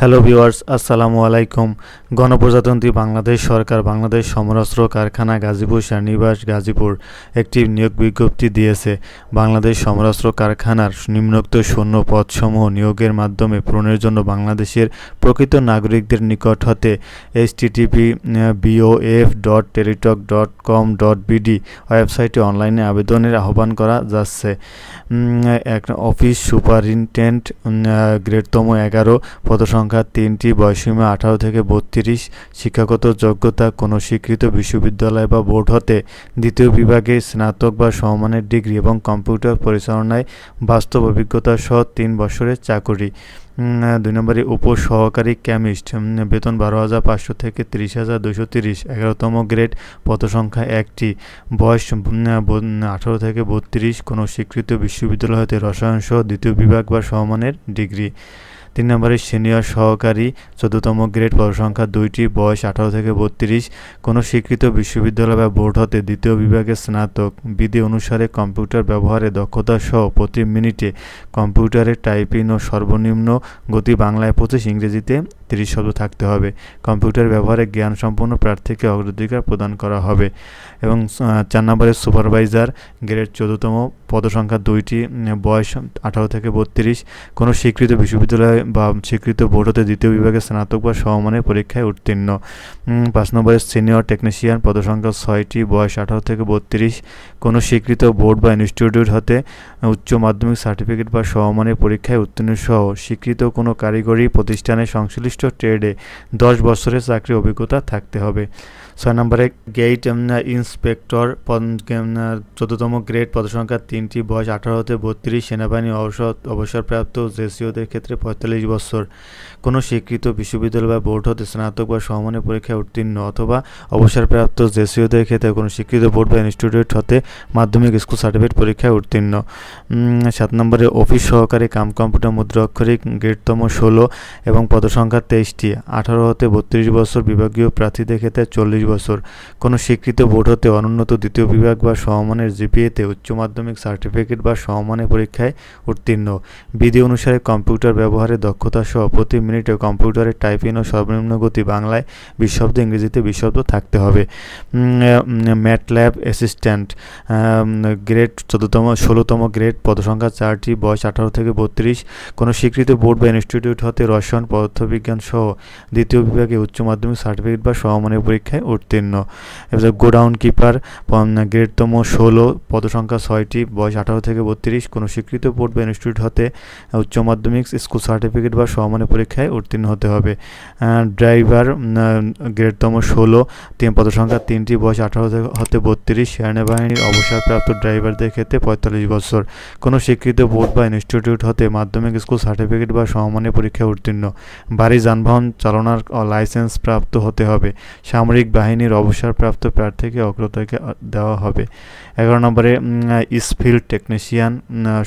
Hello viewers আসসালামু আলাইকুম গণপ্রজাতন্ত্রী বাংলাদেশ সরকার বাংলাদেশ সমরাস্ত্র কারখানা গাজীপুর সেনানিবাস গাজীপুর একটি নিয়োগ বিজ্ঞপ্তি দিয়েছে। বাংলাদেশ সমরাস্ত্র কারখানার নিম্নোক্ত শূন্য পদসমূহ নিয়োগের মাধ্যমে পূরণের জন্য বাংলাদেশের প্রকৃত নাগরিকদের নিকট হতে H TTP BOF dot Teletalk dot com dot BD ওয়েবসাইটে অনলাইনে আবেদনের আহ্বান করা যাচ্ছে। এক অফিস সুপারিনটেন্ডেন্ট গ্রেডতম এগারো পদসংখ্যা তিনটি বয়সীমা আঠারো থেকে বত্রিশ, শিক্ষাগত যোগ্যতা কোনো স্বীকৃত বিশ্ববিদ্যালয় বা বোর্ড হতে দ্বিতীয় বিভাগে স্নাতক বা সমমানের ডিগ্রি এবং কম্পিউটার পরিচালনায় বাস্তব অভিজ্ঞতা সহ তিন বছরের চাকুরি। দুই নম্বরে উপসহকারী কেমিস্ট। বেতন বারো হাজার পাঁচশো থেকে তিরিশ হাজার দুশো তিরিশ, এগারোতম গ্রেড, পদসংখ্যা একটি। বয়স আঠারো থেকে বত্রিশ, কোনো স্বীকৃত বিশ্ববিদ্যালয় হতে রসায়ন সহ দ্বিতীয় বিভাগ বা সমমানের ডিগ্রি। তিন নম্বরে সিনিয়র সহকারী, চোদ্দতম গ্রেড পদসংখ্যা দুইটি, বয়স আঠারো থেকে বত্রিশ। কোনো স্বীকৃত বিশ্ববিদ্যালয় বা বোর্ড হতে দ্বিতীয় বিভাগে স্নাতক। বিধি অনুসারে কম্পিউটার ব্যবহারে দক্ষতা সহ প্রতি মিনিটে কম্পিউটারে টাইপিং ও সর্বনিম্ন গতি বাংলায় পঁচিশ, ইংরেজিতে তিরিশ শব্দ থাকতে হবে। কম্পিউটার ব্যবহারে জ্ঞান সম্পন্ন প্রার্থীকে অগ্রাধিকার প্রদান করা হবে। এবং চার নম্বরে সুপারভাইজার, গ্রেড চোদ্দতম পদসংখ্যা দুইটি, বয়স আঠারো থেকে বত্রিশ। কোনো স্বীকৃত বিশ্ববিদ্যালয় বা স্বীকৃত বোর্ড হতে দ্বিতীয় বিভাগে স্নাতক বা সমমানের পরীক্ষায় উত্তীর্ণ। পাঁচ নম্বরে সিনিয়র টেকনিশিয়ান পদসংখ্যা ছয়টি, বয়স আঠারো থেকে বত্রিশ। কোনো স্বীকৃত বোর্ড বা ইনস্টিটিউট হতে উচ্চ মাধ্যমিক সার্টিফিকেট বা সমমানের পরীক্ষায় উত্তীর্ণ সহ স্বীকৃত কোনো কারিগরি প্রতিষ্ঠানে সংশ্লিষ্ট ট্রেডে দশ বছরের চাকরি অভিজ্ঞতা থাকতে হবে। ছয় নম্বরে গেট ইন্সপেক্টর চোদ্দতম গ্রেড পদসংখ্যা তিনটি, বয়স আঠারো হতে বত্রিশ। সেনাবাহিনী অবসর, অবসরপ্রাপ্ত জেসিওদের ক্ষেত্রে পঁয়তাল্লিশ বছর। কোনো স্বীকৃত বিশ্ববিদ্যালয় বা বোর্ড হতে স্নাতক বা সমমানের পরীক্ষায় উত্তীর্ণ অথবা অবসরপ্রাপ্ত জেসিওদের ক্ষেত্রে কোনো স্বীকৃত বোর্ড বা ইনস্টিটিউট হতে মাধ্যমিক স্কুল সার্টিফিকেট পরীক্ষায় উত্তীর্ণ। সাত নম্বরে অফিস সহকারী কাম কম্পিউটার মুদ্রা অক্ষরিক গ্রেডতম ষোলো এবং পদসংখ্যা তেইশটি। আঠারো হতে বত্রিশ বছর বিভাগীয় প্রার্থীদের ক্ষেত্রে চল্লিশ বছর। কোনো স্বীকৃত বোর্ড হতে অনুন্নত দ্বিতীয় বিভাগ বা সমমানের জিপিএতে উচ্চ মাধ্যমিক সার্টিফিকেট বা সমমানের পরীক্ষায় উত্তীর্ণ। বিধি অনুসারে কম্পিউটার ব্যবহারে দক্ষতা সহ প্রতি মিনিটে কম্পিউটারে টাইপিং ও সর্বনিম্ন গতি বাংলায় বিশ শব্দ ইংরেজিতে বিশ শব্দ থাকতে হবে। ম্যাট ল্যাব অ্যাসিস্ট্যান্ট গ্রেড চোদ্দতম, ষোলোতম গ্রেড, পদসংখ্যা চারটি, বয়স আঠারো থেকে বত্রিশ। কোনো স্বীকৃত বোর্ড বা ইনস্টিটিউট হতে রসায়ন, পদার্থবিজ্ঞান সহ দ্বিতীয় বিভাগে উচ্চ মাধ্যমিক সার্টিফিকেট বা সমমানের পরীক্ষায় উত্তীর্ণ। এবার গোডাউন কিপার গ্রেডতম ষোলো, পদসংখ্যা ছয়টি, বয়স আঠারো থেকে বত্রিশ। কোনো স্বীকৃত বোর্ড বা ইনস্টিটিউট হতে উচ্চ মাধ্যমিক স্কুল সার্টিফিকেট বা সমমানের পরীক্ষায় উত্তীর্ণ হতে হবে। ড্রাইভার গ্রেডতম ষোলো, তিন পদসংখ্যা তিনটি, বয়স আঠারো হতে বত্রিশ। সেনাবাহিনীর অবসরপ্রাপ্ত ড্রাইভারদের ক্ষেত্রে পঁয়তাল্লিশ বছর। কোনো স্বীকৃত বোর্ড বা ইনস্টিটিউট হতে মাধ্যমিক স্কুল সার্টিফিকেট বা সমমানের পরীক্ষায় উত্তীর্ণ। বাড়ি যানবাহন চালনার লাইসেন্স প্রাপ্ত হতে হবে। সামরিক বাহিনীর অবসরপ্রাপ্ত প্রার্থীকে অগ্রাধিকার দেওয়া হবে। এগারো নম্বরে স্ফিল্ড টেকনিশিয়ান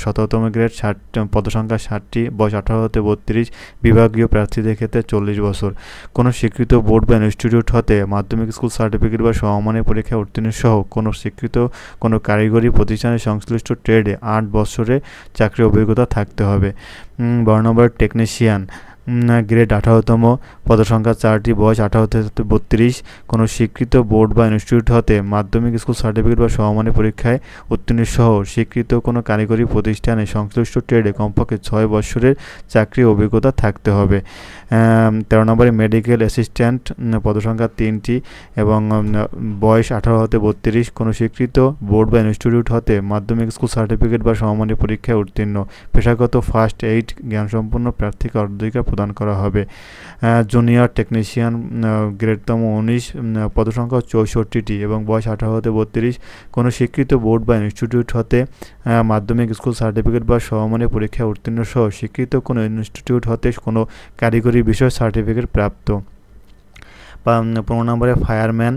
সতেরোতম গ্রেড, ষাট পদসংখ্যা ষাটটি, বয়স আঠারো হতে বত্রিশ বিভাগীয় প্রার্থীদের ক্ষেত্রে চল্লিশ বছর। কোনো স্বীকৃত বোর্ড বা ইনস্টিটিউট হতে মাধ্যমিক স্কুল সার্টিফিকেট বা সমমানের পরীক্ষায় উত্তীর্ণ সহ কোনো স্বীকৃত কোনো কারিগরি প্রতিষ্ঠানের সংশ্লিষ্ট ট্রেডে আট বছরে চাকরি অভিজ্ঞতা থাকতে হবে। বর্ণবার টেকনিশিয়ান। গ্রেড আঠারোতম পদসংখ্যা চারটি বয়স আঠারো থেকে বত্রিশ। কোনো স্বীকৃত বোর্ড বা ইনস্টিটিউট হতে মাধ্যমিক স্কুল সার্টিফিকেট বা সমমানের পরীক্ষায় উত্তীর্ণ সহ স্বীকৃত কোনো কারিগরি প্রতিষ্ঠানে সংশ্লিষ্ট ট্রেডে কমপক্ষে ছয় বছরের চাকরি অভিজ্ঞতা থাকতে হবে। তেরো নম্বরে মেডিকেল অ্যাসিস্ট্যান্ট পদসংখ্যা তিনটি এবং বয়স আঠারো হতে বত্রিশ। কোনো স্বীকৃত বোর্ড বা ইনস্টিটিউট হতে মাধ্যমিক স্কুল সার্টিফিকেট বা সমমানের পরীক্ষায় উত্তীর্ণ। পেশাগত ফার্স্ট এইড জ্ঞানসম্পন্ন প্রার্থীকে অগ্রাধিকার প্রদান করা হবে। জুনিয়র টেকনিশিয়ান গ্রেডতম উনিশ পদসংখ্যা চৌষট্টিটি এবং বয়স আঠারো হতে বত্রিশ। কোনো স্বীকৃত বোর্ড বা ইনস্টিটিউট হতে মাধ্যমিক স্কুল সার্টিফিকেট বা সমমানের পরীক্ষায় উত্তীর্ণ সহ স্বীকৃত কোনো ইনস্টিটিউট হতে কোনো কারিগরি বিষয় সার্টিফিকেট প্রাপ্ত। পনেরো নম্বরে ফায়ারম্যান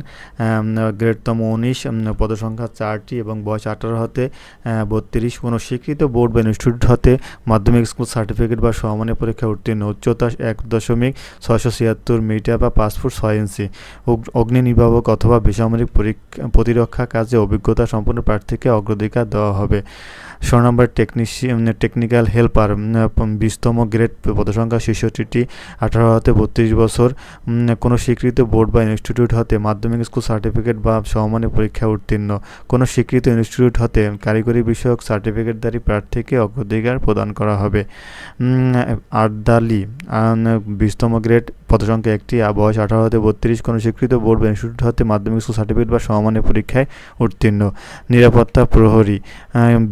গ্রেডতম উনিশ পদসংখ্যা চারটি এবং বয়স আঠারো হতে বত্রিশ। কোনো স্বীকৃত বোর্ড বা ইনস্টিটিউট হতে মাধ্যমিক স্কুল সার্টিফিকেট বা সমমানের পরীক্ষা উত্তীর্ণ, উচ্চতা এক দশমিক ছয়শো ছিয়াত্তর মিটার বা ফুট ছয় ইঞ্চি। অগ্নি নির্বাপক অথবা বেসামরিক পরীক্ষা প্রতিরক্ষা কাজে অভিজ্ঞতা সম্পন্ন প্রার্থীকে অগ্রাধিকার দেওয়া হবে। ষোলো নম্বর টেকনিশিয়ান টেকনিক্যাল হেল্পার বিশতম গ্রেড পদসংখ্যা ছেষট্টিটি, আঠারো হতে বত্রিশ বছর। কোনো স্বীকৃত বোর্ড বা ইনস্টিটিউট হতে মাধ্যমিক স্কুল সার্টিফিকেট বা সমমানের পরীক্ষা উত্তীর্ণ। কোনো স্বীকৃত ইনস্টিটিউট হতে কারিগরি বিষয়ক সার্টিফিকেটধারী প্রার্থীকে অগ্রাধিকার প্রদান করা হবে। আর্দালি বিশতম গ্রেড পদসংখ্যা একটি বয়স আঠারো হতে বত্রিশ, কোনো স্বীকৃত বোর্ড, বা ইনস্টিটিউট হতে মাধ্যমিক স্কুল সার্টিফিকেট বা সমমানের পরীক্ষায় উত্তীর্ণ। নিরাপত্তা প্রহরী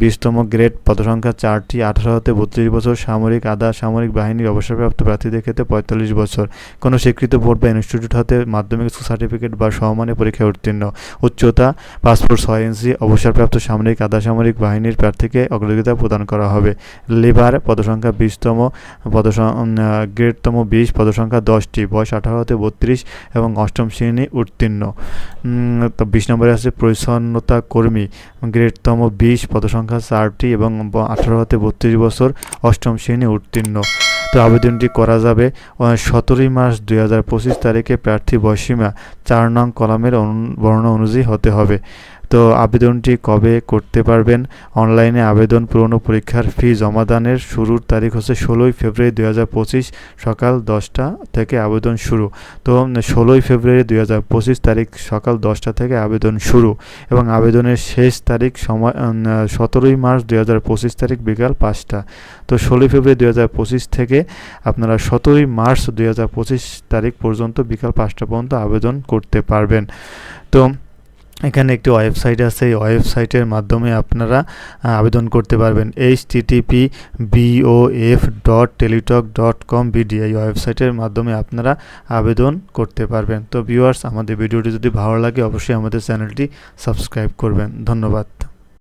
বিশতম গ্রেড পদসংখ্যা চারটি, আঠারো হতে বত্রিশ বছর, সামরিক আধা, সামরিক বাহিনীর অবসরপ্রাপ্ত প্রার্থীদের ক্ষেত্রে পঁয়তাল্লিশ বছর। কোনো স্বীকৃত বোর্ড বা ইনস্টিটিউট হতে মাধ্যমিক স্কুল সার্টিফিকেট বা সমমানের পরীক্ষায় উত্তীর্ণ। উচ্চতা পাসপোর্ট ছয় ইঞ্চি, অবসরপ্রাপ্ত সামরিক আধা, সামরিক বাহিনীর প্রার্থীকে অগ্রাধিকার প্রদান করা হবে। লেবার পদসংখ্যা বিশতম, পদসং গ্রেডতম বিশ, পদসংখ্যা দশটি বয়স আঠারো হতে বত্রিশ এবং অষ্টম শ্রেণি উত্তীর্ণ। তো বিশ নম্বরে আছে পরিচ্ছন্নতা কর্মী, গ্রেডতম বিশ, পদসংখ্যা চারটি এবং আঠারো হতে বত্রিশ বছর, অষ্টম শ্রেণি উত্তীর্ণ। তো আবেদনটি করা যাবে সতেরোই মার্চ দুই হাজার পঁচিশ তারিখে প্রার্থী বয়সীমা চার নং কলামের বর্ণ অনুযায়ী হতে হবে। তো আবেদনটি কবে করতে পারবেন? অনলাইনে আবেদন পূরণ পরীক্ষার ফি জমাদানের শুরুর তারিখ হচ্ছে ষোলোই ফেব্রুয়ারি দুই হাজার পঁচিশ সকাল দশটা থেকে আবেদন শুরু। তো ষোলোই ফেব্রুয়ারি দুই হাজার পঁচিশ তারিখ সকাল দশটা থেকে আবেদন শুরু এবং আবেদনের শেষ তারিখ সময় সতেরোই মার্চ দুই হাজার পঁচিশ তারিখ বিকাল পাঁচটা। তো ষোলোই ফেব্রুয়ারি দুই হাজার পঁচিশ থেকে আপনারা সতেরোই মার্চ দুই হাজার পঁচিশ তারিখ পর্যন্ত বিকাল পাঁচটা পর্যন্ত আবেদন করতে পারবেন। তো এখানে একটি ওয়েবসাইট আছে, এই ওয়েবসাইটের মাধ্যমে আপনারা আবেদন করতে পারবেন। H TTP BOF dot Teletalk dot com BD এই ওয়েবসাইটের মাধ্যমে আপনারা আবেদন করতে পারবেন। তো ভিউয়ার্স আমাদের ভিডিওটি যদি ভালো লাগে, অবশ্যই আমাদের চ্যানেলটি সাবস্ক্রাইব করবেন। ধন্যবাদ।